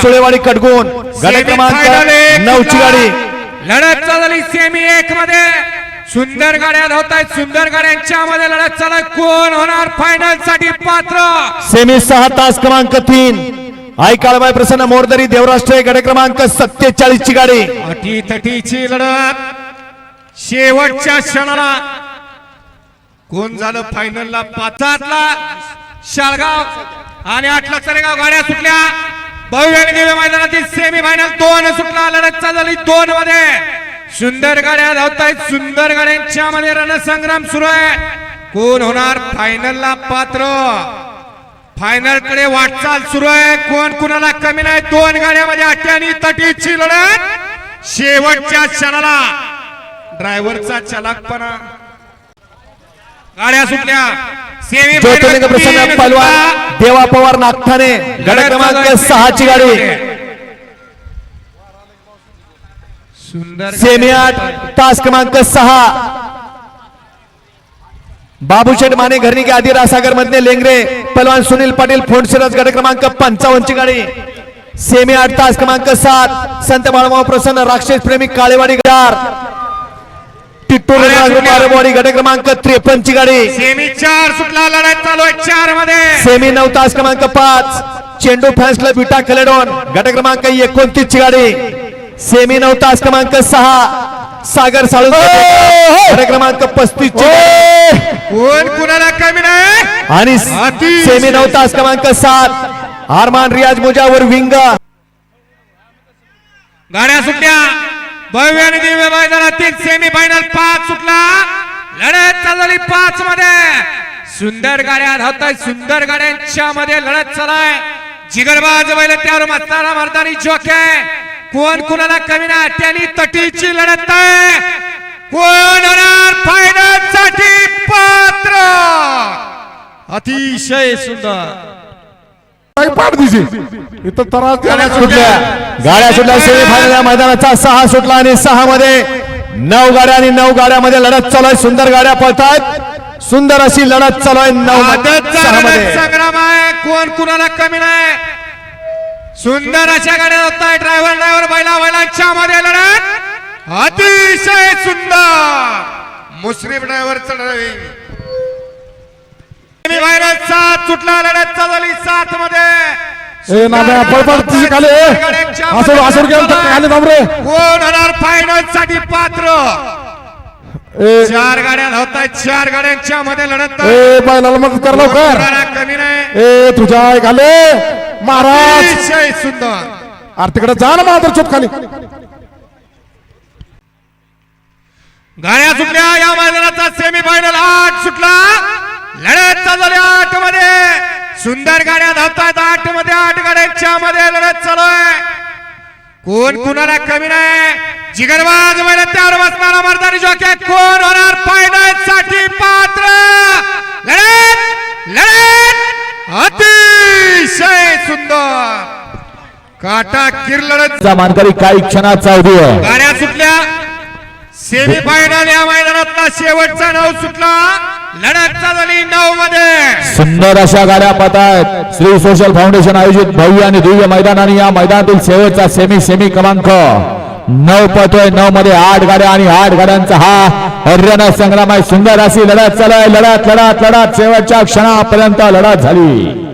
सुळेवाडी कडगुण गाडी क्रमांक नऊची. गाडी. लढत चालली सेमी एक मध्ये. सुंदर गाड्या धावत आहेत सुंदर गाड्यांच्या मध्ये लढत चालू आहे. कोण होणार फायनलसाठी पात्र? सेमी सहा तास क्रमांक तीन. आई काळबाई प्रसन्न मोरदरी देवराष्ट्र गाडी क्रमांक सत्तेचाळीस ची गाडी. अटी तटीची लढत. शेवटच्या क्षणाला. कोण झालं फायनलला पाचातला शाळगाव आणि आठला चरेगाव गाड्या सुटल्या. भव्य आणि दिव्य मैदानातील सेमी फायनल दोन सुटला लढत चालली दोन मध्ये सुंदर गाड्या धावतायत सुंदर गाड्यांच्या मध्ये रणसंग्राम सुरू आहे. कोण होणार? फायनलला पात्र. फायनलकडे वाटचाल सुरू आहे. कोण कुणाला कमी नाही? दोन गाड्यामध्ये अटी आणि तटीची लढत. शेवटच्या क्षणाला. ड्रायव्हरचा चलाकपणा गाड्या सुटल्या. ज्योतिर्लिंग प्रसन्न पलवान देवा पवार नागठाणे गाडी क्रमांक सहा ची गाडी. सुंदर सेमी आठ तास क्रमांक सहा. बाबूशेठ माने घरणी के आधी रासागर मधले लेंगरे पलवान सुनील पाटील फोंडशिरस गाडी क्रमांक पंचावन्न ची गाडी. सेमी आठ तास क्रमांक सात. संत बाळमाव प्रसन्न राक्षस प्रेमी काळेवाडी गार टिट्टू बारेवाडी गाडी क्रमांक त्रेपन्न ची गाडी. सेमी चार सुटला लढत चालू आहे चारमध्ये सेमी नऊ तास क्रमांक पाच. चेंडू फॅन्स क्लब विटा कलेडॉन गट क्रमांक एकोणतीस ची गाडी. सेमी नऊ तास क्रमांक सहा. सागर साळू गट क्रमांक पस्तीस. कोण कुणाला कमी नाही? आणि सेमी नऊ तास क्रमांक सात. आरमान रियाज मुजावर विंग. गाड्या सुटल्या. भव्य आणि दिव्य मैदानातील सेमी फायनल पाच सुटला. लढत चालली पाच मध्ये सुंदर गाड्या धावत सुंदर गाड्यांच्या मध्ये लढत चालाय जिगरबाज बैल त्यावर मस्ताना मर्दानी जोके कोण कुणाला कमी ना त्यांनी तटीची लढत आहे. कोण होणार फायनलसाठी पात्र? अतिशय सुंदर. पाठ दिशी इथं तरास गाड्या सुटल्या. गाड्या सुटल्या. सेमी फायनल मैदानाचा सहा सुटला आणि सहा मध्ये नऊ गाड्या आणि नऊ गाड्यामध्ये लढत चालू आहे. सुंदर गाड्या पळतायत. सुंदर अशी लढत चालू आहे नऊ संग्राम आहे कोण कुणाला कमी नाही? सुंदर अशा गाड्या होत ड्रायव्हर ड्रायव्हर बैला बैलांच्या मध्ये लढत. अतिशय सुंदर. मुस्लिम ड्रायव्हरचं ड्रायव्हिंग व्हायरल सात सुटला लढत चालली सात मध्ये ए नाम्या पळपळ तुझी खाली. ए. असोड असोड घेऊन तर खाली थांब रे कोण होणार फायनलसाठी पात्र चार गाड्या धावत आहेत चार गाड्यांच्या मध्ये लढत आहे. ए बैलाला मदत कर लवकर. कमी नाही. ए तुझ्या आई खाली. महाराज. सुंदर. अरे तिकडे जा ना मात्र चुप खाली. गाड्या सुटल्या या मैदानाचा सेमी फायनल आठ सुटला लढत चालू आठमध्ये सुंदर गाड्या धावतात आठमध्ये आठ गाड्यांच्या मध्ये लढत चालू आहे कोण कुणाला कमी नाही? जिगरबाज त्यावर बसणारा मर्दानी जॉकी कोण होणार फायनलसाठी पात्र? लढत लढत. अतिशय सुंदर. काटा किर लढत मानकरी काही क्षणात आहे गाड्या सुटल्या. सेमी फायनल या मैदानातला शेवटचा नऊ सुटला. लढत चालली नऊ मध्ये सुंदर अशा गाड्या पतायत. श्री सोशल फाउंडेशन आयोजित भव्य आणि दिव्य मैदान आणि या मैदानातील शेवटचा सेमी सेमी क्रमांक. नऊ पतोय नऊ मध्ये आठ गाड्या आणि आठ गाड्यांचा हा हरियाणा संग्राम आहे. सुंदर अशी लढत चालू आहे. लढत लढत लढत. शेवटच्या क्षणापर्यंत लढत झाली.